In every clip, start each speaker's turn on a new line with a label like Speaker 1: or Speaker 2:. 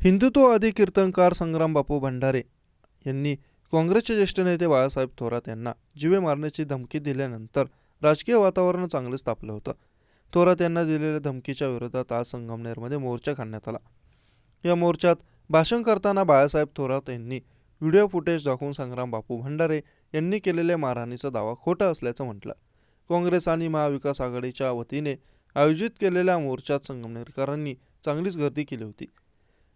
Speaker 1: हिंदुत्ववादी कीर्तनकार संग्राम बापू भंडारे यांनी काँग्रेसचे ज्येष्ठ नेते बाळासाहेब थोरात यांना जीवे मारण्याची धमकी दिल्यानंतर राजकीय वातावरण चांगलेच तापलं होतं. थोरात यांना दिलेल्या धमकीच्या विरोधात आज संगमनेरमध्ये मोर्चा काढण्यात आला. या मोर्चात भाषण करताना बाळासाहेब थोरात यांनी व्हिडिओ फुटेज दाखवून संग्राम बापू भंडारे यांनी केलेल्या मारहाणीचा दावा खोटा असल्याचं म्हटलं. काँग्रेस आणि महाविकास आघाडीच्या वतीने आयोजित केलेल्या मोर्चात संगमनेरकरांनी चांगलीच गर्दी केली होती.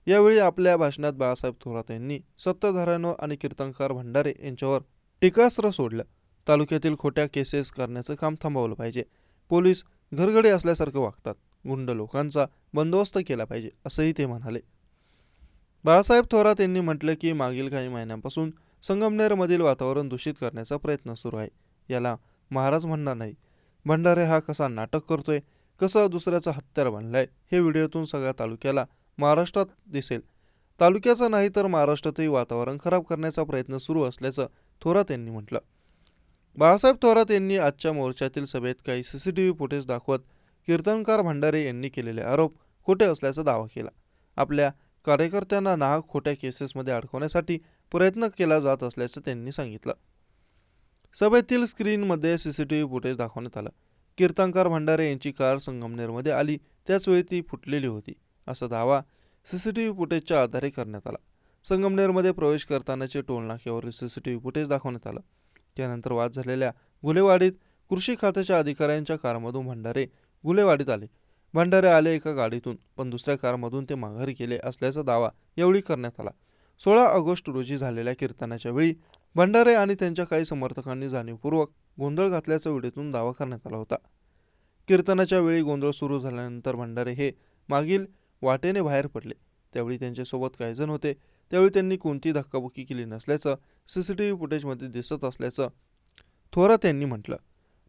Speaker 1: यावेळी आपल्या भाषणात बाळासाहेब थोरात यांनी सत्ताधाऱ्यांवर आणि कीर्तनकार भंडारे यांच्यावर टीकास्त्र सोडलं. तालुक्यातील खोट्या केसेस करण्याचं काम थांबवलं पाहिजे. पोलीस घरगडे असल्यासारखं वागतात. गुंड लोकांचा बंदोबस्त केला पाहिजे असंही ते म्हणाले. बाळासाहेब थोरात यांनी म्हटलं की मागील काही महिन्यांपासून संगमनेरमधील वातावरण दूषित करण्याचा प्रयत्न सुरू आहे. याला महाराज म्हणणार नाही. भंडारे हा कसा नाटक करतोय कसं दुसऱ्याचा हत्यार बनलाय हे व्हिडिओतून सगळ्या तालुक्याला महाराष्ट्रात दिसेल. तालुक्याचं नाही तर महाराष्ट्रातही वातावरण खराब करण्याचा प्रयत्न सुरू असल्याचं थोरात यांनी म्हटलं. बाळासाहेब थोरात यांनी आजच्या मोर्चातील सभेत काही सीसीटीव्ही फुटेज दाखवत कीर्तनकार भंडारे यांनी केलेले आरोप खोटे असल्याचा दावा केला. आपल्या कार्यकर्त्यांना नाहक खोट्या केसेसमध्ये अडकवण्यासाठी प्रयत्न केला जात असल्याचं त्यांनी सांगितलं. सभेतील स्क्रीनमध्ये सीसीटीव्ही फुटेज दाखवण्यात आलं. कीर्तनकार भंडारे यांची कार संगमनेरमध्ये आली. त्याचवेळी ती फुटलेली होती. असा दावा सीसीटीव्ही फुटेजच्या आधारे करण्यात आला. संगमनेरमध्ये प्रवेश करतानाचे टोलनाक्यावरील सीसीटीव्ही फुटेज दाखवण्यात आलं. त्यानंतर वाद झालेल्या गुलेवाडीत कृषी खात्याच्या अधिकाऱ्यांच्या कारमधून भंडारे गुलेवाडीत आले. भंडारे आले एका गाडीतून पण दुसऱ्या कारमधून ते माघारी केले असल्याचा दावा यावेळी करण्यात आला. सोळा ऑगस्ट रोजी झालेल्या कीर्तनाच्या वेळी भंडारे आणि त्यांच्या काही समर्थकांनी जाणीवपूर्वक गोंधळ घातल्याचा व्हिडिओतून दावा करण्यात आला होता. कीर्तनाच्या वेळी गोंधळ सुरू झाल्यानंतर भंडारे हे मागील वाटेने बाहेर पडले. त्यावेळी त्यांच्यासोबत काही जण होते. त्यावेळी त्यांनी कोणतीही धक्काबुक्की केली नसल्याचं सी सी टी व्ही फुटेजमध्ये दिसत असल्याचं थोरात यांनी म्हटलं.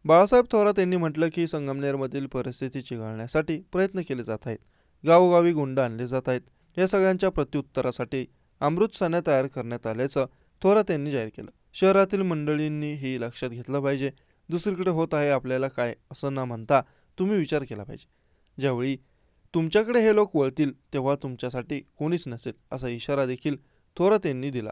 Speaker 1: बाळासाहेब थोरात यांनी म्हटलं की संगमनेरमधील परिस्थिती चिघळण्यासाठी प्रयत्न केले जात आहेत. गावोगावी गुंड आणले जात आहेत. या सगळ्यांच्या प्रत्युत्तरासाठी अमृत सान्या तयार करण्यात आल्याचं थोरात यांनी जाहीर केलं. शहरातील मंडळींनी ही लक्षात घेतलं पाहिजे. दुसरीकडे होत आहे आपल्याला काय असं न म्हणता तुम्ही विचार केला पाहिजे. ज्यावेळी तुमच्याकडे हे लोक वळतील तेव्हा तुमच्यासाठी कोणीच नसेल असा इशारा देखील थोरात यांनी दिला.